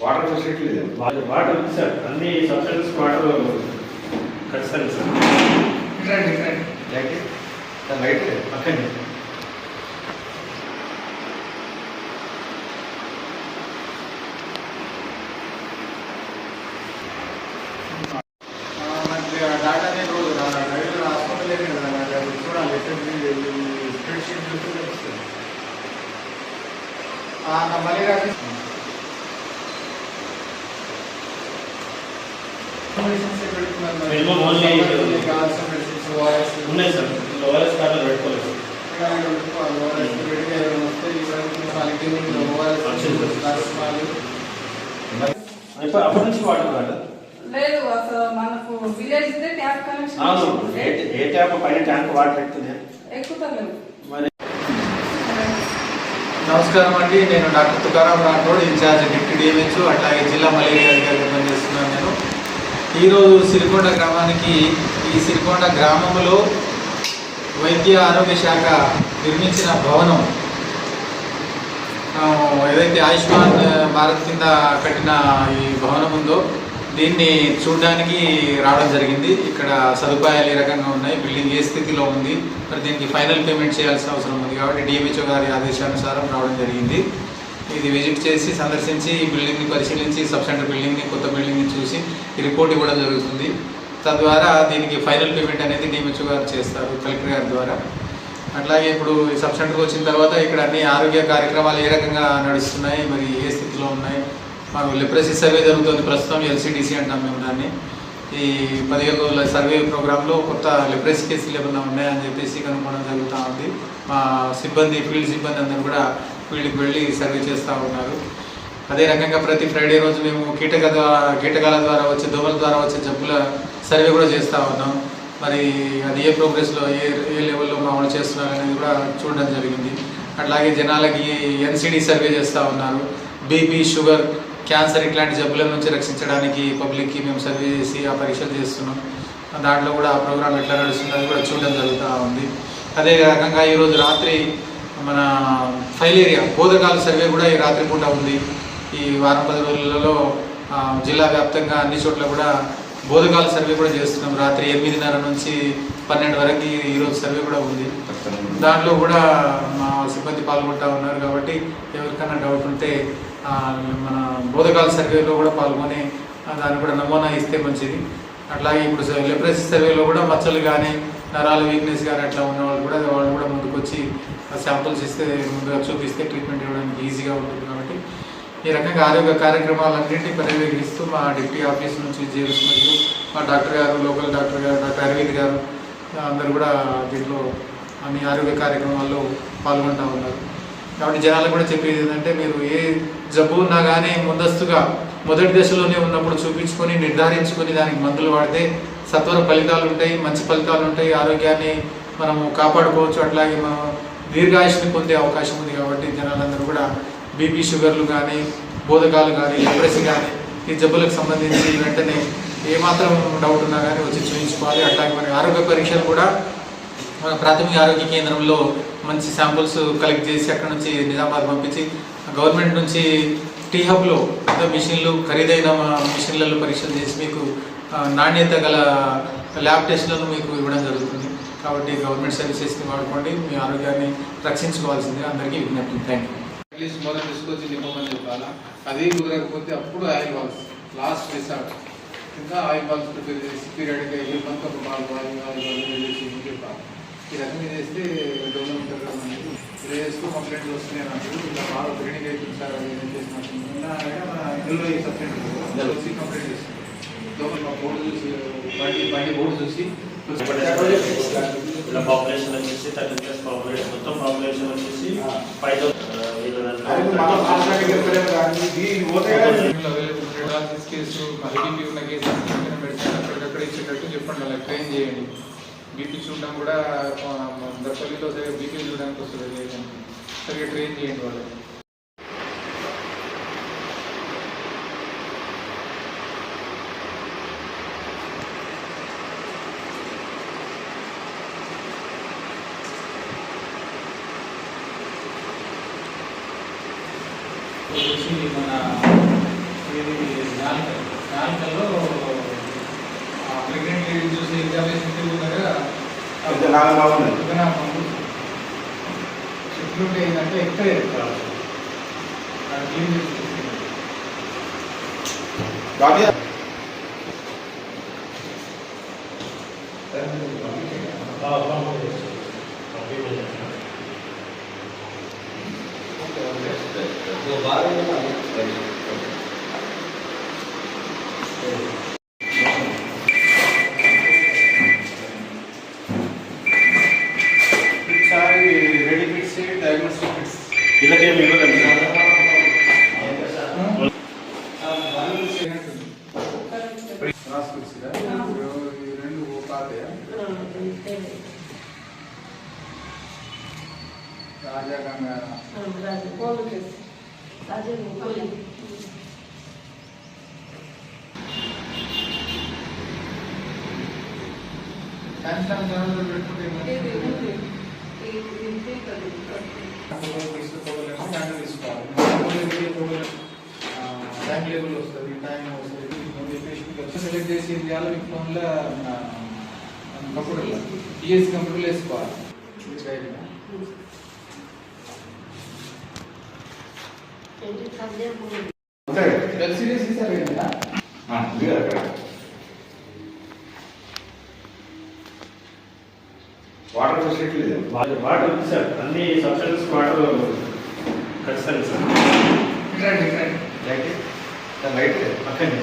Water facility లేదు. Water ఉంది sir. అన్ని సబ్సిడీస్ వాటర్ ఖచ్చితంగా సార్. రండి రండి. లైట్ పక్కనే. డాటా నేను రోజు హాస్పిటల్ చూడాలి. చూస్తే మళ్ళీ రాసి మెడిసిన్స్ ఏ పెడుతున్నారు మరి? Minimum only- సంబంధించి కావాల్సిన మెడిసిన్స్ ఓఆర్ఎస్ ఉన్నాయి సార్ ఓఆర్ఎస్ కార్డు పెట్టుకోలేదు సార్ ఇక్కడ పెట్టుకోవాలి ఓఆర్ఎస్ వేడిగా ఏమైనా వస్తే ఈ వరకు వాళ్ళకి ఓఆర్ఎస్ వచ్చింది సార్. నరసింహాలు ఇప్పుడు అప్పటి నుంచి వాటర్ కార్డు లేదు అసలు మనకు విలేజ్ దే ట్యాప్ కనెక్షన్ అవును. ఏ ట్యాప్ పైన ట్యాంక్ వాటర్ ఎక్కుతుంది నమస్కారం అండి. నేను doctor Tukaram Rathod incharge deputy DMH అట్లాగే జిల్లా మలేరియా అధికారిగా పనిచేస్తున్నాను నేను. ఈరోజు సిరికొండ గ్రామానికి ఈ సిరికొండ గ్రామంలో వైద్య ఆరోగ్య శాఖ నిర్మించిన భవనం ఏదైతే ఆయుష్మాన్ భారత్ కింద కట్టిన ఈ భవనం ఉందో దీన్ని చూడడానికి రావడం జరిగింది. ఇక్కడ సదుపాయాలు ఏ రకంగా ఉన్నాయి బిల్డింగ్ ఏ స్థితిలో ఉంది మరి దీనికి ఫైనల్ పేమెంట్ చేయాల్సిన అవసరం ఉంది కాబట్టి డిఎంహెచ్ఓ గారి ఆదేశానుసారం రావడం జరిగింది. ఇది విజిట్ చేసి సందర్శించి ఈ బిల్డింగ్ని పరిశీలించి సబ్ సెంటర్ బిల్డింగ్ని కొత్త బిల్డింగ్ని చూసి రిపోర్ట్ ఇవ్వడం జరుగుతుంది. తద్వారా దీనికి ఫైనల్ పేమెంట్ అనేది డిఎంహెచ్ఓ గారు చేస్తారు కలెక్టర్ గారి ద్వారా. అట్లాగే ఇప్పుడు ఈ సబ్ సెంటర్కి వచ్చిన తర్వాత ఇక్కడ అన్ని ఆరోగ్య కార్యక్రమాలు ఏ రకంగా నడుస్తున్నాయి మరి ఏ స్థితిలో ఉన్నాయి? మాకు లిప్రసీ సర్వే జరుగుతుంది ప్రస్తుతం ఎల్సిడిసి అంటాం మేము దాన్ని. ఈ పదిహేను రోజుల సర్వే ప్రోగ్రాంలో కొత్త లిప్రసీ కేసులు ఏమన్నా ఉన్నాయని చెప్పేసి కనుక్కోవడం జరుగుతూ ఉంది. మా సిబ్బంది ఫీల్డ్ సిబ్బంది అందరూ కూడా వీళ్ళకి వెళ్ళి సర్వే చేస్తూ ఉన్నారు. అదే రకంగా ప్రతి ఫ్రైడే రోజు మేము కీటక ద్వారా కీటకాల ద్వారా వచ్చే దోమల ద్వారా వచ్చే జబ్బుల సర్వే కూడా చేస్తూ ఉన్నాం. మరి అది ఏ ప్రోగ్రెస్లో ఏ ఏ లెవెల్లో మామూలు చేస్తున్నారు అనేది కూడా చూడడం జరిగింది. అట్లాగే జనాలకి ఎన్సిడి సర్వే చేస్తూ ఉన్నారు. బీపీ షుగర్ క్యాన్సర్ ఇట్లాంటి జబ్బుల నుంచి రక్షించడానికి పబ్లిక్కి మేము సర్వే చేసి ఆ పరీక్షలు చేస్తున్నాం. దాంట్లో కూడా ఆ ప్రోగ్రామ్ ఎట్లా నడుస్తుంది అది కూడా చూడడం జరుగుతూ ఉంది. అదే రకంగా ఈరోజు రాత్రి మన ఫైలేరియా బోధకాల సర్వే కూడా ఈ రాత్రి పూట ఉంది. ఈ వారం పది రోజులలో జిల్లా వ్యాప్తంగా అన్ని చోట్ల కూడా బోధకాల సర్వే కూడా చేస్తున్నాం. రాత్రి ఎనిమిదిన్నర నుంచి పన్నెండు వరకు ఈరోజు సర్వే కూడా ఉంది. దాంట్లో కూడా మా సిబ్బంది పాల్గొంటా ఉన్నారు కాబట్టి ఎవరికైనా డౌట్ ఉంటే మన బోధకాల సర్వేలో కూడా పాల్గొని ఆ, దానికి కూడా నమూనా ఇస్తే మంచిది. అట్లాగే ఇప్పుడు లెప్రసీ సర్వేలో కూడా మచ్చలు కానీ నరాల వీక్నెస్ కానీ అట్లా ఉన్న వాళ్ళు కూడా వచ్చి శాంపుల్స్ ఇస్తే ముందుగా చూపిస్తే ట్రీట్మెంట్ ఇవ్వడానికి ఈజీగా ఉంటుంది కాబట్టి ఈ రకంగా ఆరోగ్య కార్యక్రమాలన్నింటినీ పర్యవేక్షిస్తూ మా డిప్యూటీ ఆఫీస్ నుంచి జేఎస్ మరియు మా డాక్టర్ గారు లోకల్ డాక్టర్ గారు డాక్టర్ అరవింద్ గారు అందరూ కూడా దీంట్లో అన్ని ఆరోగ్య కార్యక్రమాల్లో పాల్గొంటూ ఉన్నారు. కాబట్టి జనాలకు కూడా చెప్పేది ఏంటంటే మీరు ఏ జబ్బు ఉన్నా కానీ ముందస్తుగా మొదటి దశలోనే ఉన్నప్పుడు చూపించుకొని నిర్ధారించుకొని దానికి మందులు వాడితే సత్వర ఫలితాలు ఉంటాయి మంచి ఫలితాలు ఉంటాయి ఆరోగ్యాన్ని మనము కాపాడుకోవచ్చు. అట్లాగే మనం దీర్ఘాయుష్ని పొందే అవకాశం ఉంది కాబట్టి జనాలందరూ కూడా బీపీ షుగర్లు కానీ బోధకాలు కానీ లెప్రసీ కానీ ఈ జబ్బులకు సంబంధించి వెంటనే ఏమాత్రం డౌట్ ఉన్నా కానీ వచ్చి చూపించుకోవాలి అట్లాగే మన ఆరోగ్య పరీక్షలు కూడా మన ప్రాథమిక ఆరోగ్య కేంద్రంలో మంచి శాంపుల్స్ కలెక్ట్ చేసి అక్కడ నుంచి నిజామాబాద్ పంపించి గవర్నమెంట్ నుంచి టీ హబ్లో పెద్ద మిషన్లు ఖరీదైన మిషన్లలో పరీక్షలు చేసి మీకు నాణ్యత గల ల్యాబ్ టెస్ట్లను మీకు ఇవ్వడం జరుగుతుంది. కాబట్టి గవర్నమెంట్ సర్వీసెస్ని వాడుకోండి మీ ఆరోగ్యాన్ని రక్షించుకోవాల్సిందిగా అందరికీ విజ్ఞప్తి. Thank you. అట్లీస్ట్ మొదలు తీసుకొచ్చి నిమ్మని చెప్పాలా? అది కుదరకపోతే అప్పుడు ఆయిల్ బాల్స్ లాస్ట్ రిసార్ట్. ఇంకా ఆయిల్ బాల్స్ ప్రిపేర్ చేసి పీరియడ్గా ఏ మంత్ ఒక బాల్ ఆయిల్ ఆయిల్ బాల్ చేసి చెప్పాలి? ఈ రకంగా చేస్తే డెవలప్మెంట్ అనేది ఇలా చేస్తూ కంప్లైంట్లు వస్తున్నాయి నాకు ఇలా బాగా ట్రైనింగ్ అవుతుంది సార్ అది ఏం చేసినట్టు ఇందులో ఈ కంప్లైంట్ మా బోర్డు చూసి బండి బండి బోర్డు చూసి ఇలా పాపులేషన్ వచ్చేసి థర్టీ ప్లస్ పాపులేషన్ మొత్తం పాపులేషన్ వచ్చేసి ఫైవ్ రెడాలసిస్ కేసు ఉన్న అక్కడికక్కడ ఇచ్చేటట్టు చెప్పండి అలా ట్రైన్ చేయండి. బీపీ చూడడం కూడా దర్శలిలో సరిగా బీపీ చూడడానికి వస్తుంది లేదండి సరిగా ట్రైన్ చేయండి వాళ్ళు వచ్చి మన ఇది నాలుకల్ నాలుకల్లో ప్రెగ్నెంట్ లేడీ చూసి ఎగ్జామినేషన్ చెట్లు ఉంటే ఏంటంటే ఎక్కువ అది clean ready kits diagnostic kits వీళ్ళకేమి ఇవ్వదండి రాసుకొచ్చిరా ఈ రెండు పాతయా రాజా గంగారా టైం స్టాంప్ జనరల్ పెట్టుకుంటే ఇది ఏమవుతుంది? ఉంది. ఇది ఇది ఇది ఫోటోలు తీసుకోవాలేమో దాంట్లో తీసుకోవాలి మామూలుగా ఇది ఫోటోలు, ఆ, టైం లేబుల్ వస్తుంది టైం వస్తుంది ముందు చెప్పేసి మీకు వచ్చి సెలెక్ట్ చేసి ఇది చేయాలి మీకు ఫోన్లో కంప్యూటర్ టీఎస్ కంప్యూటర్లో వేసుకోవాలి ఇది వెబ్ సిరీస్ తీసారు కదా ఆ, ఉంది కదా అక్కడ. వాటర్ ఫెసిలిటీ లేదు వాటర్ వాటర్ ఉంది సార్. అన్ని సబ్స్టెన్స్ వాటర్ ఖచ్చితంగా సార్ లైట్ లైట్ పక్కనే.